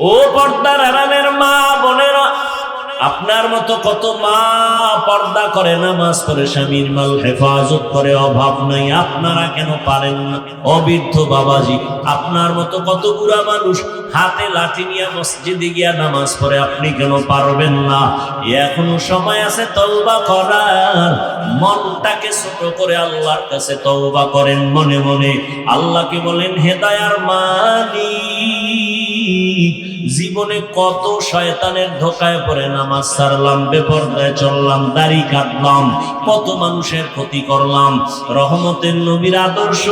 ও পর্দার আরামের মা বোনেরা, আপনার মতো কত মা পর্দা করে, নামাজ পড়ে, স্বামীর মাল হেফাজত করে, অভাব নাই, আপনারা কেন পারেন না? অবৃদ্ধ বাবাজি, আপনার মতো কত বুড়া মানুষ, হাতে লাঠি নিয়ে মসজিদে গিয়া নামাজ পড়ে, আপনি কেন পারবেন না? এখনও সময় আছে তওবা করার। মনটাকে ছোট করে আল্লাহর কাছে তওবা করেন মনে মনে। আল্লাহকে বলেন, হেদায়ার মালিক জীবনে কত শয়তানের ধোকায় পড়ে নামাজ সারলাম, বেপরদায় চললাম, দাড়ি কাটলাম, কত মানুষের ক্ষতি করলাম, রহমতের নবীর আদর্শ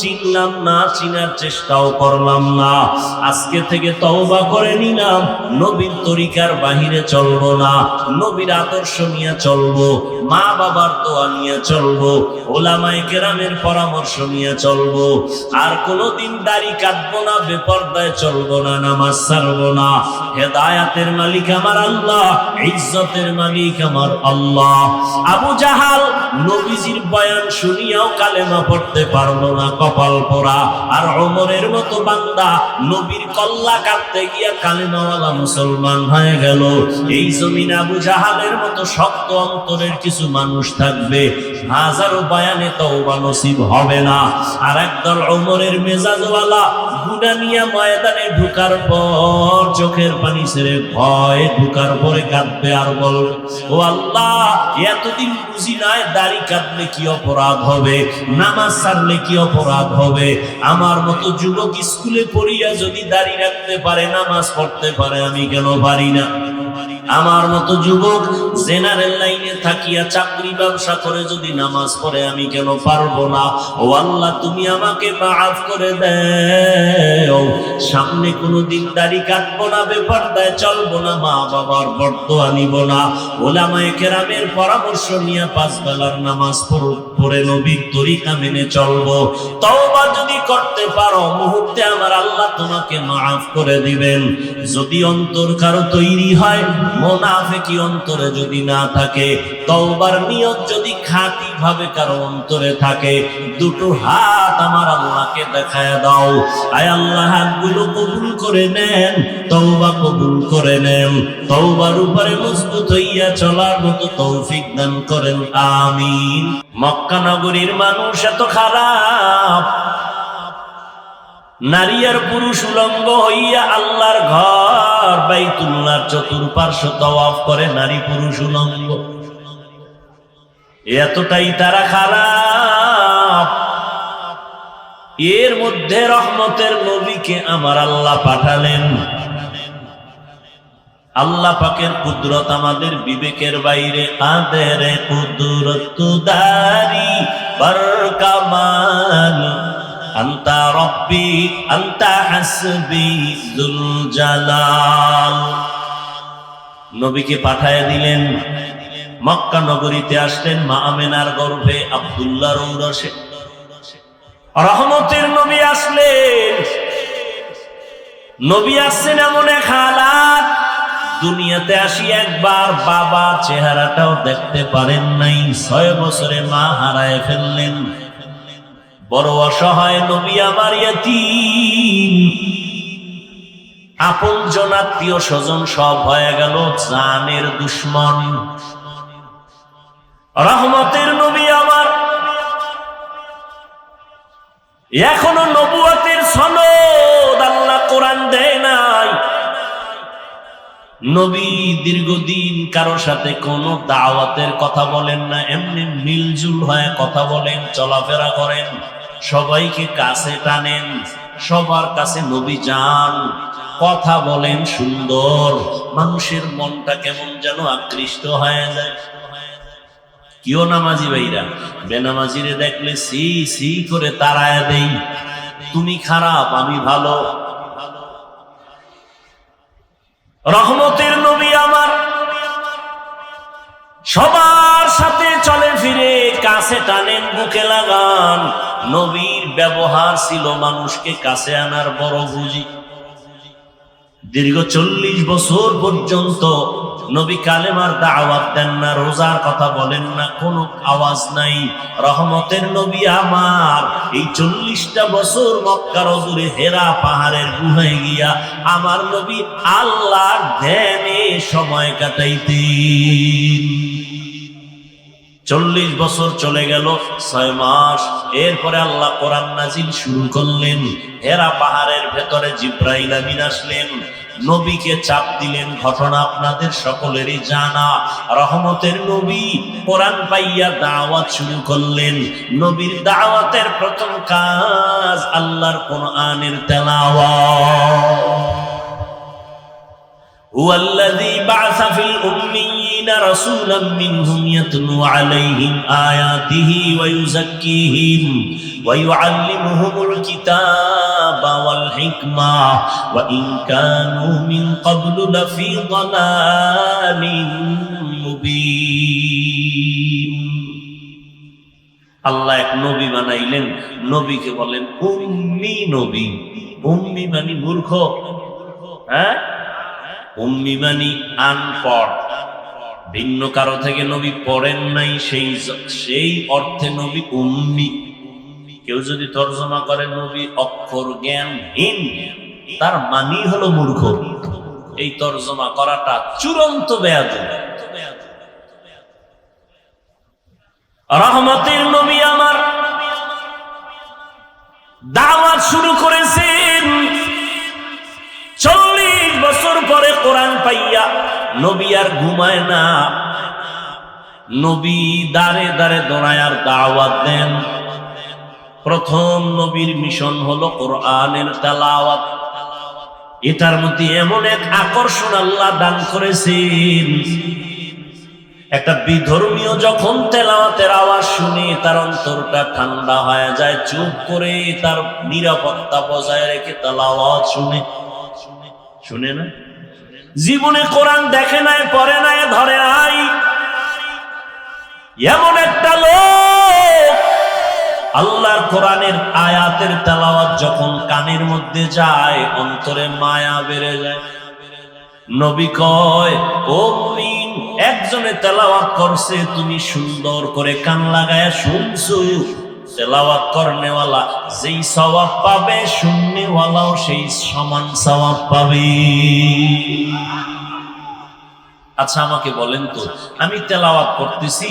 চিনলাম না, চিনার চেষ্টাও করলাম না। আজকে থেকে তওবা করে নিলাম, নবীর তরিকার বাহিরে চলবো না, নবীর আদর্শ নিয়ে চলবো, মা বাবার দোয়া নিয়ে চলবো, ওলামায়ে কেরামের পরামর্শ নিয়ে চলবো। আর কোনোদিন দাড়ি কাটবো না, বেপরদায় চলবো না, নামাজ ছাড়বো না। হেদায়াতের মালিক আমার আল্লাহ, ইজ্জতের মালিক আমার আল্লাহ। আবু জাহাল নবীজির বয়ান শুনিয়াও কালেমা পড়তে পারল না, কপাল পরা আর ওমরের মতো বান্দা নবীর কল্লা কাটতে গিয়া কালেমাওয়ালা মুসলমান হয়ে গেল। এই জমিন আবু জাহালের মতো শক্ত অন্তরের কিছু মানুষ থাকবে। হাজারো বয়ানে তওবা নসিব হবে না। আর একদল ওমরের মেজাজওয়ালা গুনা ময়দানে ঢুকার পর চোখের পানি ছেড়ে ভয় ঢুকার পরে কাঁদবে আর বলবে, ও আল্লাহ, এতদিন বুঝি নাই দাড়ি কাঁদলে কি অপরাধ হবে, নামাজ ছাড়লে কি অপরাধ হবে? আমার মতো যুবক স্কুলে পড়িয়া যদি দাড়ি রাখতে পারে, নামাজ পড়তে পারে, আমি কেন পারি না? আমার মতো যুবক জেনারেল লাইনে থাকিয়া চাকরি ব্যবসা করে যদি নামাজ পড়ে, আমি কেন পারব না? ও আল্লাহ, তুমি আমাকে মাফ করে দেও। সামনে কোনো দিন দাড়ি কাটবো না বেপার দেয় চলবো না, মা বাবার বর্ত আনিব না। ওলামায়ে কেরামের পরামর্শ নিয়ে পাঁচ বেলার নামাজ পড়- নবীর তরিকা মেনে চলবো। তওবা যদি করতে পারো, মুহূর্তে আমার আল্লাহ তোমাকে মাফ করে দিবেন। যদি অন্তর কারও তৈরি হয় মোনাফেকি অন্তরে যদি না থাকে, তওবার নিয়ত যদি খাঁটি ভাবে কারও অন্তরে থাকে, দুটো হাত আমার আল্লাহকে দেখায় দাও। আয় আল্লাহ, হাতগুলো কবুল করে নেন, তওবা কবুল করে নেন। তওবার উপরে মজবুত হইয়া চলার মতো তৌফিক দান করেন, আমিন। মক্কা নগরীর মানুষ এত খারাপ। নারী আর পুরুষ উলঙ্গ হইয়া আল্লাহর ঘর চতুর্পার্শ্ব তওয়াফ করে নারী পুরুষ উলঙ্গ। এতটাই তারা খারাপ। এর মধ্যে রহমতের নবীকে আমার আল্লাহ পাঠালেন। আল্লাহ পাকের কুদরত আমাদের বিবেকের বাইরে, আদের কুদরত দারি বরকামান আন্তা রব্বি, আন্তা হাসবি জুল জালাল নবীকে পাঠায় দিলেন, মক্কা নগরীতে আসলেন মা আমেনার গর্ভে আব্দুল্লাহ রৌরসে রহমতের নবী আসলেন। নবী আসছেন এমন এক হালাত, দুনিয়াতে আসি একবার বাবার চেহারাটাও দেখতে পারেন নাই, ছয় বছরে মা হারায় ফেললেন। বড় অসহায় নবী আমার আপন জনাত্মীয় স্বজন সব হয়ে গেল জানের দুশ্মন। রহমতের নবী আমার। এখনও নবুয়াতের সনদ আল্লাহ কোরআন দেয় নাই। নবী দীর্ঘদিন কারও সাথে কোনো দাওয়াতের কথা বলেন না, এমনি মিলজুল হয়ে কথা বলেন, চলাফেরা করেন। সবাইকে কাছে টানেন, সবার কাছে নবী যান, কথা বলেন সুন্দর, মানুষের মনটা কেমন যেন আকৃষ্ট হয়ে যায়। কিও নামাজি ভাইরা, বেনামাজিরে দেখলে সি সি করে তারায় দেই, তুমি খারাপ, আমি ভালো। রহমতের নবী আমার, সবার সাথে চলে ফিরে, কাছে টানেন বুকে লাগান। নবীর ব্যবহার ছিল মানুষকে কাছে আনার বড় বুঝি দীর্ঘ চল্লিশ বছর পর্যন্ত নবী কালেমার দাওয়াত দেন না, রোজার কথা বলেন না, কোনো আওয়াজ নাই। রহমতের নবী আমার, এই চল্লিশটা বছর মক্কার অদূরে হেরা পাহাড়ের গুহায় গিয়া আমার নবী আল্লাহর ধ্যানে সময় কাটাইতেন। চল্লিশ বছর চলে গেল, ছয় মাস। এরপরে আল্লাহ কোরআন নাজিল শুরু করলেন। হেরা পাহাড়ের ভেতরে জিব্রাইল আমিন আসলেন। নবীকে চাপ দিলেন, ঘটনা আপনাদের সকলেরই জানা। রহমতের নবী কোরআন পাইয়া দাওয়াত শুরু করলেন। নবীর দাওয়াতের প্রথম কাজ আল্লাহর কোরআনের তেলাওয়াত। هو الذي بعث في الأميين رسولا منهم يتلو عليهم آياته ويزكيهم ويعلمهم الكتاب والحكمة وإن كانوا من قبل لفي ضلال مبين আল্লাহ এক নবী বানাইলেন নবীকে বলেন উম্মি নবী উম্মি মানে মূর্খ হ্যাঁ উম্মি মানি আনপড়। ভিন্ন কারও থেকে নবী পড়েন নাই, সেই সেই অর্থে নবী উম্মি। কেউ যদি তর্জমা করে, নবী অক্ষর জ্ঞানহীন, তার মানি হলো মূর্খ। এই তর্জমা করাটা চূড়ান্ত বেয়াদ রহমতের নবী আমার দাওয়াত শুরু করেছেন। পাইয়া নবী আর ঘুমায় না। নবী দাঁড়ে দাঁড়ে দৌড়ায় আর দাওয়াত দেন। প্রথম নবীর মিশন হলো কোরআনের তেলাওয়াত। এটার মধ্যে এমন এক আকর্ষণ আল্লাহ দান করেছেন। একটা বিধর্মীয় যখন তেলাওয়াতের আওয়াজ শুনে তার অন্তরটা ঠান্ডা হয়ে যায়, চুপ করে তার নিরাপত্তা বজায় রেখে তেলাওয়াত শুনে। শুনে না? জীবনে কোরআন দেখে নাই, পড়ে নাই, ধরে নাই। এমন একটা লোক আল্লাহর কোরআনের আয়াতের তেলাওয়াত যখন কানের মধ্যে যায়, অন্তরে মায়া বেড়ে যায়। নবী কয়, ও মুমিন, একজনে তেলাওয়াত করছে, তুমি সুন্দর করে কান লাগায় শুনছো। তেলাওয়াত করনেওয়ালা, যেই সওয়াব পাবে, শুননেওয়ালাও সেই সমান সওয়াব পাবে। আচ্ছা আমাকে বলেন তো, আমি তেলাওয়াত করতেছি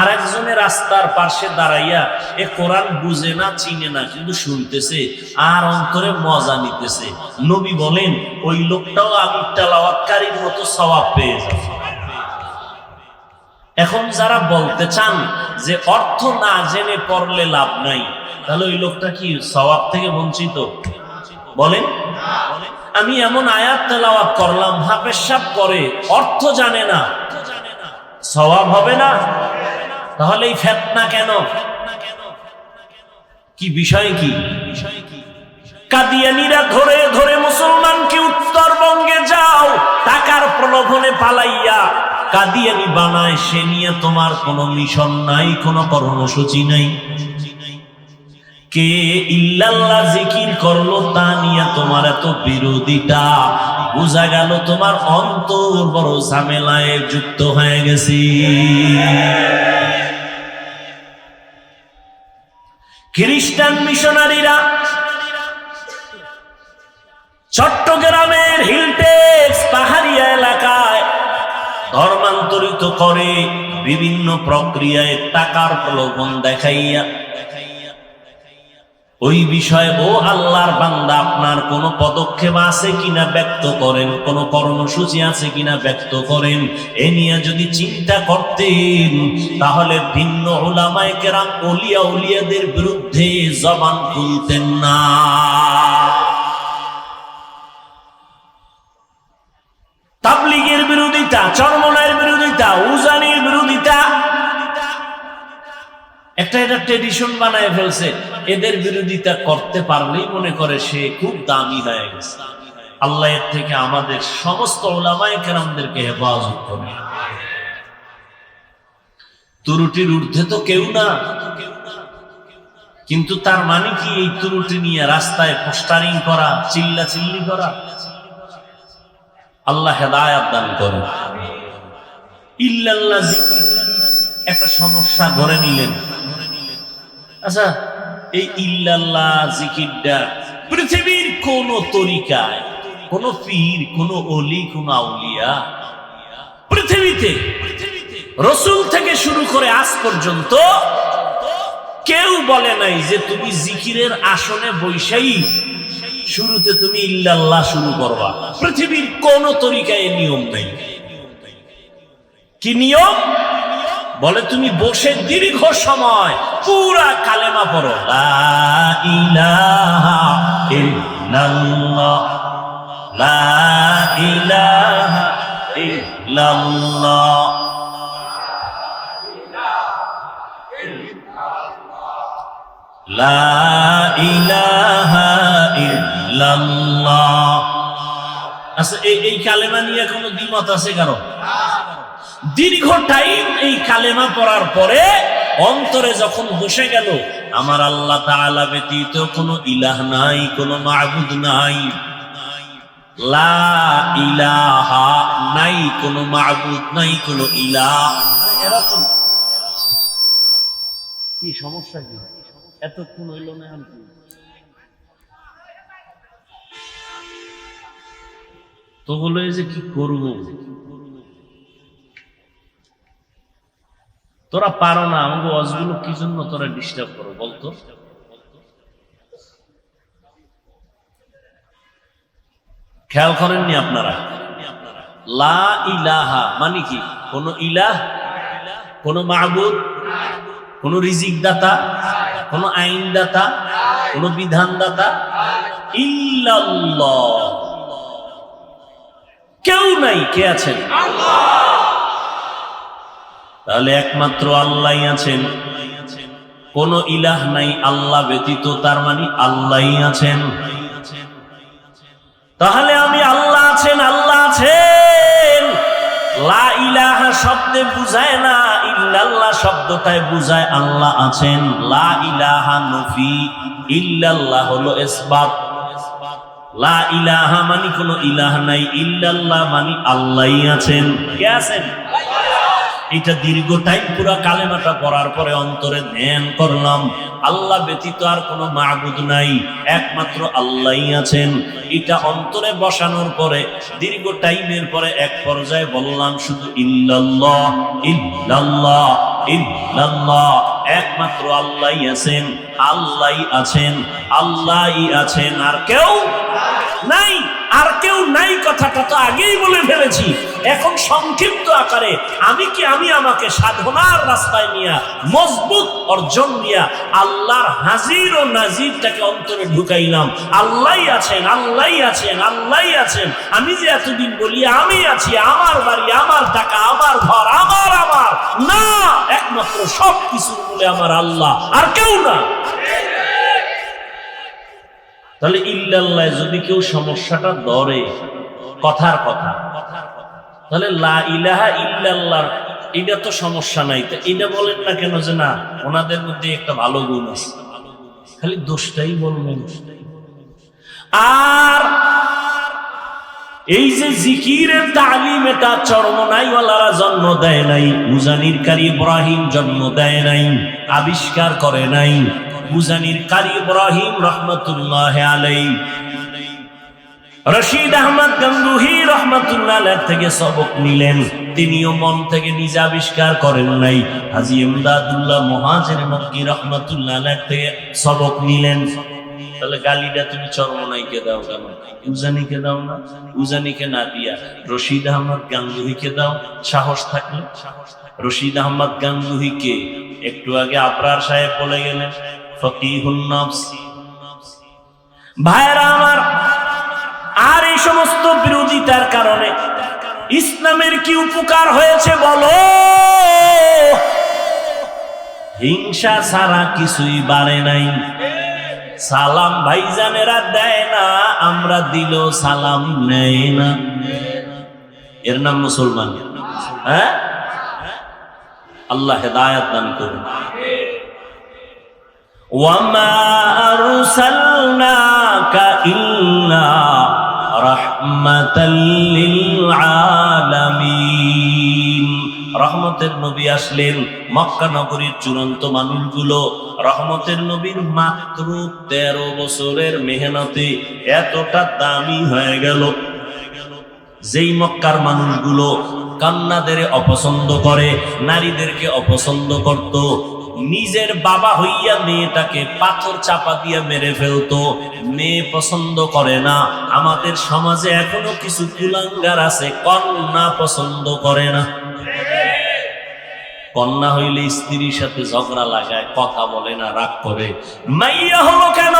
আর একজনের রাস্তার পাশে দাঁড়াইয়া, এ কোরআন বুঝে না, চিনে না, কিন্তু শুনতেছে, আর অন্তরে মজা নিতেছে। নবী বলেন, ওই লোকটাও আমি তেলাওয়াতকারীর মতো সওয়াব পেয়ে যাবে। এখন যারা বলতে চান যে অর্থ না জেনে পড়লে লাভ নাই, তাহলে ওই লোকটা কি সওয়াব থেকে বঞ্চিত? বলেন। আমি এমন আয়াত তেলাওয়াত করলাম, হাফেজ সাপ করে অর্থ জানে না। সওয়াব হবে না? তাহলে এই ফেতনা কেন? কি বিষয় কি? কাদিয়ানিরা ধরে ধরে মুসলমানকে উত্তরবঙ্গে যাও, টাকার প্রলোভনে পালাইয়া কাদিয়ানি বানায় সে নিয়ে তোমার কোনো মিশন নাই, কোনো কর্মসূচি নাই। কে ইল্লাল্লাহ জিকির করল তা নিয়ে তোমার এত বিরোধিতা। বোঝা গেল তোমার অন্তর বড় ঝামেলায় যুক্ত হয়ে গেছি। খ্রিস্টান মিশনারিরা চট্টগ্রামের হিলটেক্স পাহাড়িয়া এলাকায় ধর্মান্তরিত করে বিভিন্ন প্রক্রিয়ায় টাকার প্রলোভন দেখাইয়া। ওই বিষয়ে, ও আল্লাহর বান্দা, আপনার কোন পদক্ষেপ আছে কিনা ব্যক্ত করেন? কোন কর্মসূচি আছে কিনা ব্যক্ত করেন? এ নিয়ে যদি চিন্তা করতেন, তাহলে ভিন্ন ওলামায় কেরাম অলিয়া উলিয়াদের বিরুদ্ধে জবান খুলতেন না। বিরোধিতা, চরমনায়ের বিরোধিতা, উজানির বিরোধিতা। একটা এটা ট্রেডিশন বানায় ফেলছে। এদের বিরোধিতা করতে পারলেই মনে করে সে খুব দামি হয়ে গেছে। আল্লাহ এর থেকে আমাদের সমস্ত ওলামায় কেরামদেরকে হেফাজত করে তুরুটির ঊর্ধ্বে তো কেউ না। কিন্তু তার মানে কি এই তুরুটি নিয়ে রাস্তায় পোস্টারিং করা চিল্লা চিল্লি করা? আল্লাহ হেদায়াত দান করে ইল্লাল্লাহ একটা সমস্যা ধরে নিলেন। আচ্ছা এই ইল্লাল্লাহ জিকিরটা পৃথিবীর কোন তরিকায়, কোন পীর, কোন অলি কোন আউলিয়া, পৃথিবীতে, রসুল থেকে শুরু করে আজ পর্যন্ত কেউ বলে নাই যে তুমি জিকিরের আসনে বৈশাই শুরুতে তুমি ইল্লাল্লাহ শুরু করবা। পৃথিবীর কোন তরিকায় নিয়ম নেই। কি নিয়ম? বলে তুমি বসে দীর্ঘ সময় পুরা কালেমা পড়ো। লা আচ্ছা এই এই কালেমা নিয়ে কোনো দ্বিমত আছে কারও? দীর্ঘ টাইম এই কালেমা পড়ার পরে অন্তরে যখন বসে গেল, আমার আল্লাহ ব্যতীত কোনো ইলাহ নাই, কোনো মাবুদ নাই। লা ইলাহা কি সমস্যা এতক্ষণ হইল না তো বলে যে কি করব? তোরা পারো না, আমাকে অজগুলো কি জন্য তোরা ডিস্টার্ব করো বলতো খেয়াল করেননি আপনারা? লা ইলাহা মানে কি? কোন ইলাহ? কোন মাহবুদ কোন রিজিক দাতা কোন আইন দাতা কোন বিধান দাতা ইল্লাল্লাহ। নাই, কে আছেন? তাহলে একমাত্র আল্লাহ আছেন। কোন ইলাহ নাই, আল্লাহ ব্যতীত তার মানে আল্লাহই আছেন। তাহলে আমি আল্লাহ আছেন আল্লাহ আছেন। ইলাহা শব্দে বুঝায় না, ইল্লাল্লাহ শব্দটায় বুঝায় আল্লাহ আছেন। লা ইলাহা নফি, ইল্লাল্লাহ হলো ইসবাত লা ইলাহা মানে কোনো ইলাহ নাই, ইল্লাল্লাহ মানে আল্লাহই আছেন। কে আছেন? এটা দীর্ঘ টাইম পুরা কালেমাটা পড়ার পরে অন্তরে ধ্যান করলাম। আল্লাহ ব্যতীত আর কোনো মাহবুদ নাই, একমাত্র আল্লাহই আছেন। এটা অন্তরে বসানোর পরে, দীর্ঘ টাইমের পরে এক পর্যায়ে বললাম, শুধু ইল্লাল্লাহ ইল্লাল্লাহ ইল্লাল্লাহ। একমাত্র আল্লাহ আছেন আল্লাহ আছেন আল্লাহ আছেন আর কেউ নাই। আর কেউ নাই কথাটা তো আগেই বলে ফেলেছি। এখন সংক্ষিপ্ত আকারে আমি কি আমি আমাকে সাধনার রাস্তায় নিয়া মজবুত অর্জন নিয়া আল্লাহর হাজির ও নাজিরটাকে অন্তরে ঢুকাইলাম। আল্লাহই আছেন আল্লাহই আছেন আল্লাহই আছেন। আমি যে এতদিন বলি, আমি আছি, আমার বাড়ি, আমার টাকা, আমার ঘর, আমার আমার। না, একমাত্র সব কিছুর বলে আমার আল্লাহ, আর কেউ না। তাহলে ইল্লাল্লাহ, যদি কেউ সমস্যাটা ধরে, কথার কথা, তাহলে লা ইলাহা ইল্লাল্লাহ, এটা তো সমস্যা নাই। তো এটা বলেন না কেন যে না, ওনাদের মধ্যে একটা ভালো গুণ আছে। খালি দোষটাই বলবেন। আর এই যে জিকিরের তালিম, এটা চরমনাইওয়ালারা জন্ম দেয় নাই। মুজানির কারি ইব্রাহিম জন্ম দেয় নাই। আবিষ্কার করে নাই। মুজানির কারি ইব্রাহিম রহমতুল্লাহ আলাই রশিদ আহমদ গঙ্গুহি রহমতুল্লাহ থেকে সবক নিলেন। তিনিও মন থেকে নিজে আবিষ্কার করেন নাই। হাজি ইমদাদুল্লাহ মহাজের মক্কি রহমতুল্লাহ থেকে সবক নিলেন। তাহলে গালিটা তুমি চরমনাইকে দাও কেন? উজানিকে দাও না? উজানিকে না দিয়া। রশিদ আহমদ গাঙ্গুহিকে দাও। সাহস থাকলে। রশিদ আহমদ গাঙ্গুহিকে একটু আগে আবরার সাহেব বলে গেলেন ভাইরা আমার, আর এই সমস্ত বিরোধিতার কারণে ইসলামের কি উপকার হয়েছে বলো? হিংসা ছাড়া কিছুই বাড়ে নাই। সালাম ভাইজানেরা দেয় না, আমরা দিল সালাম নেয় না। এর নাম মুসলমান। হ্যাঁ? আল্লাহ হেদায়াত দান করুন। وما أرسلناك إلا رحمة للعالمين রহমতের নবী আসলেন মক্কা নগরীর চূড়ান্ত মানুষগুলো রহমতের নবীর মাত্র তেরো বছরের মেহনতে এতটা দামি হয়ে গেল যেই মক্কার মানুষগুলো কান্নাদের অপছন্দ করে নারীদেরকে অপছন্দ করত নিজের বাবা হইয়া মেয়েটাকে পাথর চাপা দিয়ে মেরে ফেলতো। মেয়ে পছন্দ করে না। আমাদের সমাজে এখনও কিছু কুলাঙ্গার আছে, কন্যা পছন্দ করে না। কন্যা হইলে স্ত্রীর সাথে ঝগড়া লাগায়, কথা বলে না, রাগ করে। মাইয়া হলো কেন?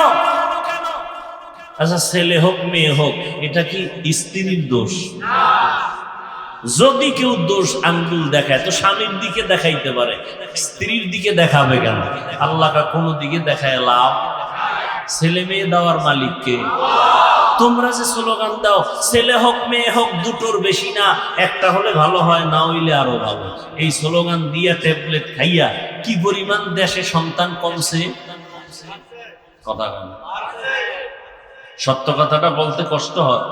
আচ্ছা ছেলে হোক, মেয়ে হোক, এটা কি স্ত্রীর দোষ? যদি কেউ দোষ আঙ্গুল দেখায়, তো স্বামীর দিকে দেখাইতে পারে, স্ত্রীর দিকে দেখাবে কেন? আল্লাহকা কোনো দিকে দেখায় লাভ? ছেলে মেয়ে দেওয়ার মালিককে? তোমরা যে স্লোগান দাও, ছেলে হোক, মেয়ে হোক, দুটোর বেশি না, একটা হলে ভালো হয়, না হইলে আরও ভালো। এই স্লোগান দিয়া ট্যাবলেট খাইয়া কি পরিমাণ দেশে সন্তান কমছে? কথা সত্য কথাটা বলতে কষ্ট হয়।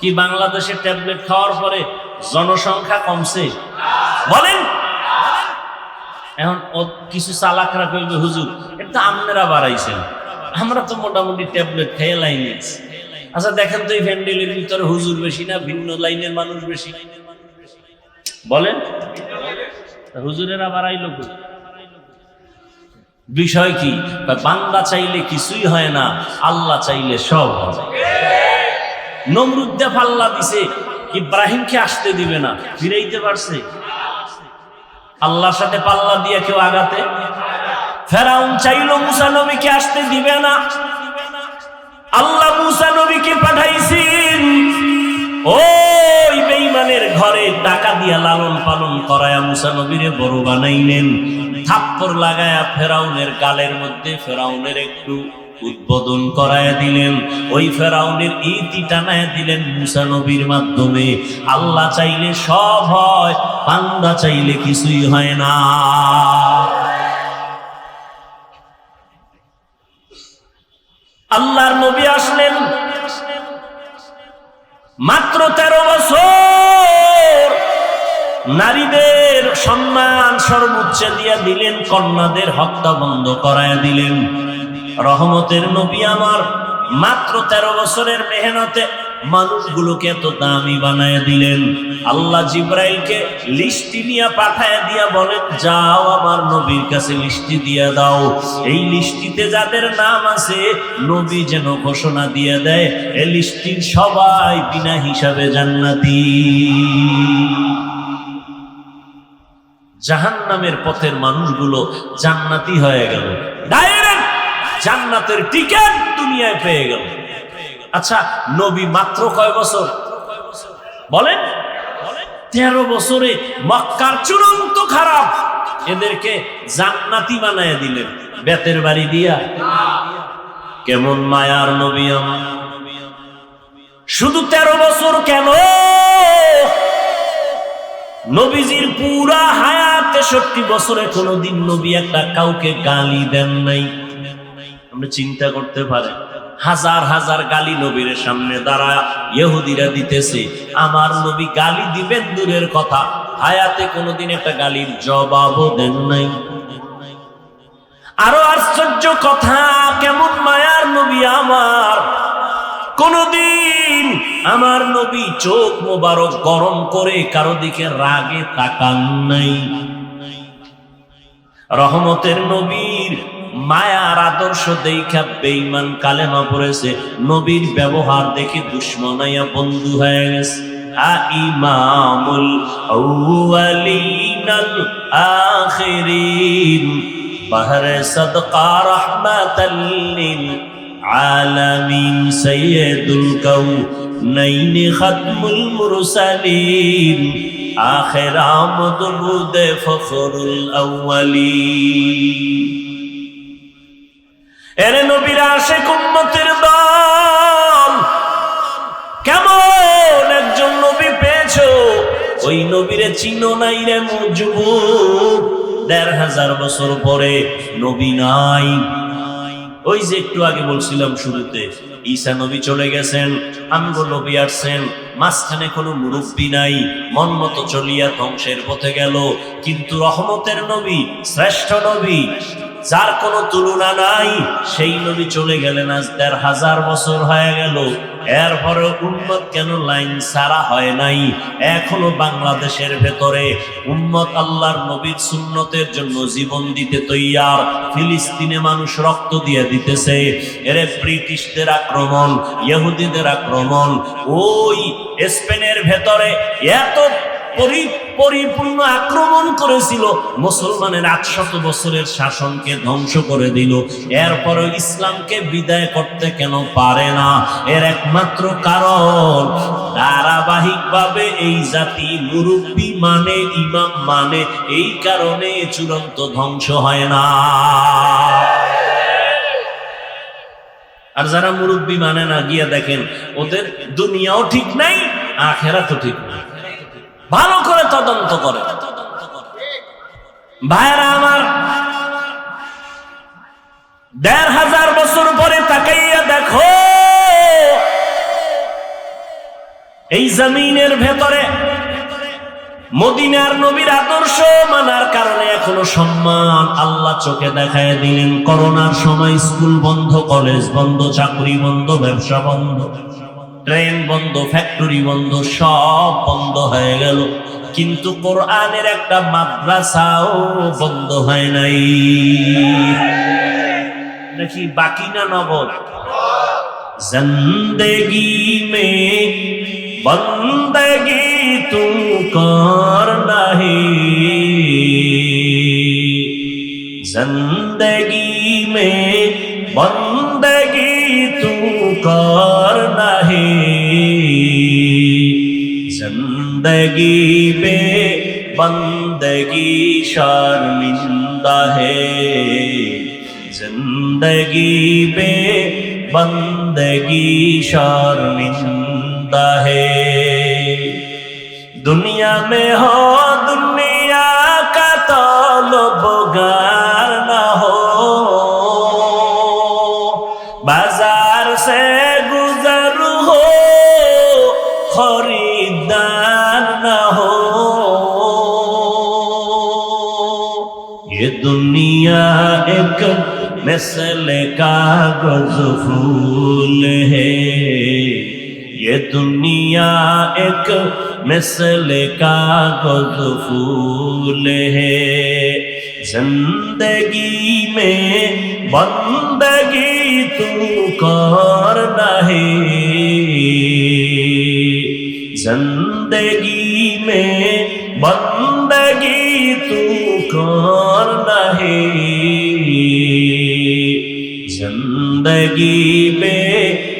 কি বাংলাদেশে ট্যাবলেট খাওয়ার পরে জনসংখ্যা কমছে। বলেন। এখন কিছু চালাকরা কইবে, হুজুর এটা আপনারা বাড়াইছেন আমরা তো মোটামুটি ট্যাবলেট খেয়ে লাইনে। আচ্ছা দেখেন তো এই ভ্যান্ডেলের ভিতরে হুজুর বেশি না, ভিন্ন লাইনের মানুষ বেশি। বলেন। হুজুরেরা বাড়াইলো? বিষয় কি? বান্দা চাইলে কিছুই হয় না, আল্লাহ চাইলে সব হয় নমরুদ্দে পাল্লা দিছে ইব্রাহিমকে আসতে দিবে না। ফিরাইতে পারছে? আল্লাহর সাথে পাল্লা দিয়ে কেউ আগাতে? ফেরাউন চাইলো মুসা নবীকে আসতে দিবে না। আল্লাহ মুসা নবীকে পাঠাইছেন। ওই বেঈমানের ঘরে টাকা দিয়া লালন পালন করায়া মুসা নবীরে বড় বানাইলেন। থাপ্পর লাগায়া ফেরাউনের গালের মধ্যে ফেরাউনের একটু উদ্বোধন করায় দিলেন। ওই ফেরাউনের ইতি টানায় দিলেন মুসা নবীর মাধ্যমে। আল্লাহ চাইলে সব হয় পান্দা চাইলে কিছুই হয় না। আল্লাহর নবী আসলেন। মাত্র তেরো বছর নারীদের সম্মান সর্বোচ্চ দিয়া দিলেন, কন্যাদের হত্যা বন্ধ করায় দিলেন। রহমতের নবী আমার মাত্র তেরো বছরের মেহনতে মানুষগুলোকে এত দামি বানায় দিলেন। আল্লাহ জিব্রাইলকে লিস্টি নিয়ে পাঠায় দিয়া বলেন, যাও আমার নবীর কাছে লিস্টি দিয়ে দাও। এই লিস্টিতে যাদের নাম আছে, নবী যেন ঘোষণা দিয়ে দেয় এই লিস্টির সবাই বিনা হিসাবে জান্নাতি। জাহান্নামের পথের মানুষগুলো জান্নাতি হয়ে গেল। জান্নাতের টিকেট দুনিয়ায় পেয়ে গেল। আচ্ছা নবী মাত্র কয় বছর? বলেন। তেরো বছরে মক্কার চূড়ান্ত খারাপ। এদেরকে জান্নাতি বানায় দিলেন। বেতের বাড়ি দিয়া। কেমন মায়ার নবী আমার। শুধু তেরো বছর কেন? নবীজির পুরা হায়াত তেষট্টি বছরে কোনোদিন নবী একটা কাউকে গালি দেন নাই। আমরা চিন্তা করতে পারে হাজার হাজার গালি নবীর সামনে দাঁড়া ইহুদিরা দিতেছে, আমার নবী গালি দিবেন দূরের কথা, হায়াতে কোনোদিন একটা গালির জবাবও দেন নাই। আরও আশ্চর্য কথা, কেমন মায়ার নবী আমার। কোনদিন আমার নবী চোখ মোবারক গরম করে কারও দিকে রাগে তাকান নাই। রহমতের নবীর মায়ার আদর্শ দেখা বেঈমান কালেমা পড়েছে। নবীর ব্যবহার দেখে দুশ্মনাইয়া বন্ধু হয়ে গেছে। আ ইমামুল আউয়ালিনাল আখিরিন। বাহরে সদকা রাহমাতাল লিল আলামিন সাইয়্যিদুল কাউনাইন খাতমুল মুরসালিন। আখির আমদ বুদে ফখরুল আউয়ালিন। এরে নবীরা আশে কুম্মতের দল। কেমন একজন নবী পেয়েছ? ওই নবীরে চিনো নাই রে যুবক। দেড় হাজার বছর পরে নবী নাই। ওই যে একটু আগে বলছিলাম শুরুতে, ঈসা নবী চলে গেছেন, আমগো নবী আসছেন। মাঝখানে কোনো মুরব্বী নাই, মন মতো চলিয়া ধ্বংসের পথে গেল। কিন্তু রহমতের নবী, শ্রেষ্ঠ নবী যার কোনো তুলনা নাই, সেই নবী চলে গেলেন আজ দেড় হাজার বছর হয়ে গেল। এরপরে উন্মত কেন লাইন সারা হয় নাই? এখনও বাংলাদেশের ভেতরে উন্মত আল্লাহর নবীর সুন্নতের জন্য জীবন দিতে তৈয়ার। ফিলিস্তিনে মানুষ রক্ত দিয়ে দিতেছে। এরে ব্রিটিশদের আক্রমণ, ইহুদিদের আক্রমণ, ওই স্পেনের ভেতরে এত পরিপূর্ণ আক্রমণ করেছিল। মুসলমানের আটশত বছরের শাসনকে ধ্বংস করে দিল। এরপরে ইসলামকে বিদায় করতে কেন পারে না? এর একমাত্র কারণ, ধারাবাহিকভাবে এই জাতি মুরব্বী মানে ইমাম মানে এই কারণে চূড়ান্ত ধ্বংস হয় না। আর যারা মুরব্বী মানে না, গিয়া দেখেন, ওদের দুনিয়াও ঠিক নাই আখেরা তো ঠিক নাই। ভালো করে তদন্ত করে। ভাইরা আমার, দেড় হাজার বছর পরে তাকাইয়া দেখো, এই জমিনের ভেতরে মদিনার নবীর আদর্শ মানার কারণে এখনও সম্মান আল্লাহ চোখে দেখায় দিলেন। করোনার সময় স্কুল বন্ধ, কলেজ বন্ধ, চাকরি বন্ধ, ব্যবসা বন্ধ। ট্রেন বন্ধ ফ্যাক্টরি বন্ধ, সব বন্ধ হয়ে গেল। কিন্তু কোরআনের একটা মাদ্রাসাও বন্ধ হয় নাই। নাকি বাকি না নগর জিন্দগি মে বন্দগি তু কর নাহি। জিন্দগি মে বন্দ तू कर नहीं जिंदगी में बंदगी शर्मिंदा है जिंदगी में बंदगी शर्मिंदा है दुनिया में हो दुनिया का तलबगार न एक मिसल कागज़ फूल है। ये दुनिया एक मिसल कागज़ फूल है। ज़िंदगी में बंदगी तू कर ज़िंदगी में बंदगी तू कर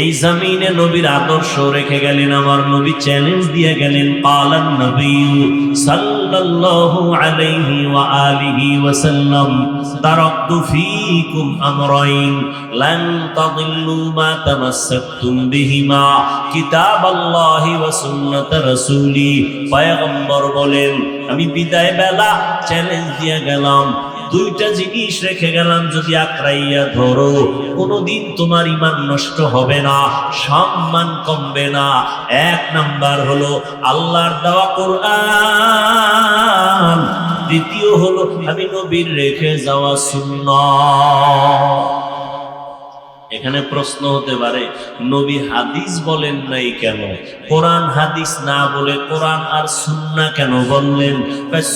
এই জমিনে নবীর আদর্শ রেখে গেলেন, আমার নবী চ্যালেঞ্জ দিয়ে গেলেন, পালান নবী সাল্লাল্লাহু আলাইহি ওয়া আলিহি ওয়া সাল্লাম তারাকতু ফীকুম আমরাইন, লান তাদিল্লু মা তামাসসাকতুম বিহিমা, কিতাবাল্লাহি ওয়া সুন্নাত রাসূলি। পয়গম্বর বলেন, আমি বিদায় বেলা চ্যালেঞ্জ দিয়ে গেলাম দুইটা জিনিস রেখে গেলাম, যদি আঁকড়াইয়া ধরো, কোনোদিন তোমার ইমান নষ্ট হবে না, সম্মান কমবে না। এক নাম্বার হলো আল্লাহর দেওয়া কোরআন। দ্বিতীয় হলো আমি নবীর রেখে যাওয়া সুন্নাত। এখানে প্রশ্ন হতে পারে, নবী হাদিস বলেন নাই কেন? কোরআন হাদিস না বলে কোরআন আর সুন্না কেন বললেন?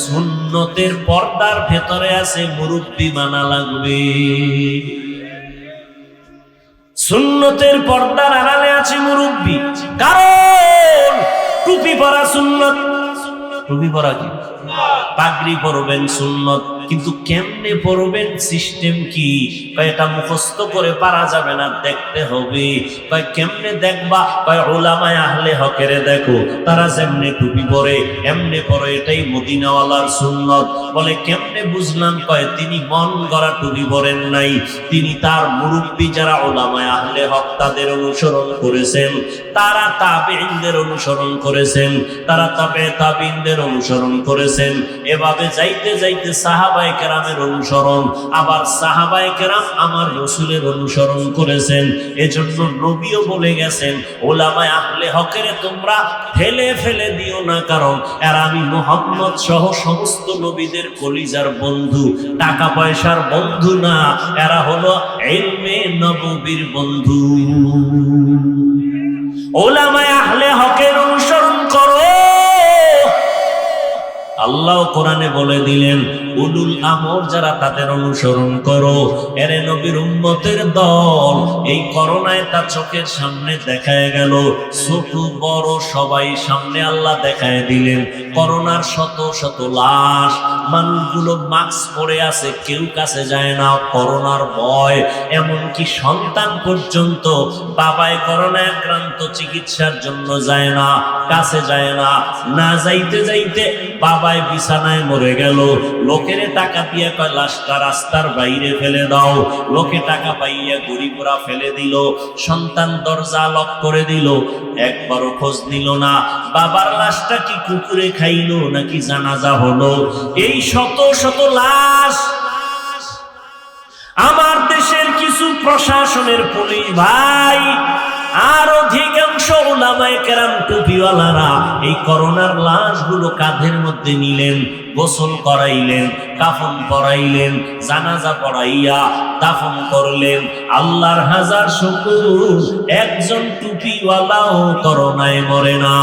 সুন্নতের পর্দার ভেতরে আছে মুরব্বী মানা লাগবে। সুন্নতের পর্দার আড়ালে আছে মুরব্বী। কারণ টুপি পরা সুন্নত। টুপি পরা কি? পাগড়ি পরবেন সুন্নত। কিন্তু কেমনে পরবেন সিস্টেম কি? এটা মুখস্থ করে পারা যাবে না, দেখতে হবে। কয়, কেমনে দেখবা? কয়, ওলামায় আহলে হকেরে দেখো, তারা যেমনে টুপি পরে, এমনে পরে, এটাই মদিনাওয়ালার সুন্নত। বলে, কেমনে বুঝলাম? কয়, তিনি মন গড়া টুপি পরেন নাই। তিনি তার মুরব্বী যারা ওলামায় আহলে হক তাদের অনুসরণ করেছেন। তারা তাবেইনদের অনুসরণ করেছেন, তারা তবে তাবিনদের অনুসরণ করেছেন। এভাবে যাইতে যাইতে সাহাবায়ে কেরামের অনুসরণ, আবার সাহাবায়ে কেরাম আমার রসুলের অনুসরণ করেছেন। এজন্য নবীও বলে গেছেন, ওলামায় আহলে হকের তোমরা ফেলে ফেলে দিও না, কারণ আর আমি মোহাম্মদ সহ সমস্ত নবীদের কলিজার বন্ধু টাকা পয়সার বন্ধু না, এরা হলো এলমে নববীর বন্ধু। ওলামায় আহলে হকের অনুসরণ করো। আল্লাহ কোরআনে বলে দিলেন উলুল আমর যারা তাদের অনুসরণ করো, এরে নবীর উম্মতের দল। এই করোনায় তার চোখের সামনে দেখায় গেল, ছোট বড় সবাই সামনে আল্লাহ দেখায় দিলেন। করোনার শত শত লাশ, মানুষগুলো মাস্ক পরে আছে, কেউ কাছে যায় না, করোনার ভয়। এমনকি সন্তান পর্যন্ত বাবায় করোনা আক্রান্ত চিকিৎসার জন্য যায় না, কাছে যায় না। না যাইতে যাইতে বাবায় বিছানায় মরে গেল লোকেরে টাকা দিয়ে কয়, লাশটা রাস্তার বাইরে ফেলে দাও। লোকে টাকা পাইয়া গরিবরা ফেলে দিল, সন্তান দরজা লক করে দিল, একবারও খোঁজ নিল না। বাবার লাশটা কি কুকুরে খাইলো নাকি জানাজা হলো? এই শত শত লাশ! আমার দেশের কিছু প্রশাসনের পুলিশ ভাই আর অধিকাংশ ওলামায়াম টুপিওয়ালারা এই করোনার লাশগুলো কাঁধের মধ্যে নিলেন, গোসল করাইলেন, কাফন পরাইলেন, জানাজা পড়াইয়া দাফন করলেন। আল্লাহর হাজার শুকুর, একজন টুপিওয়ালাও করোনায় মরে না।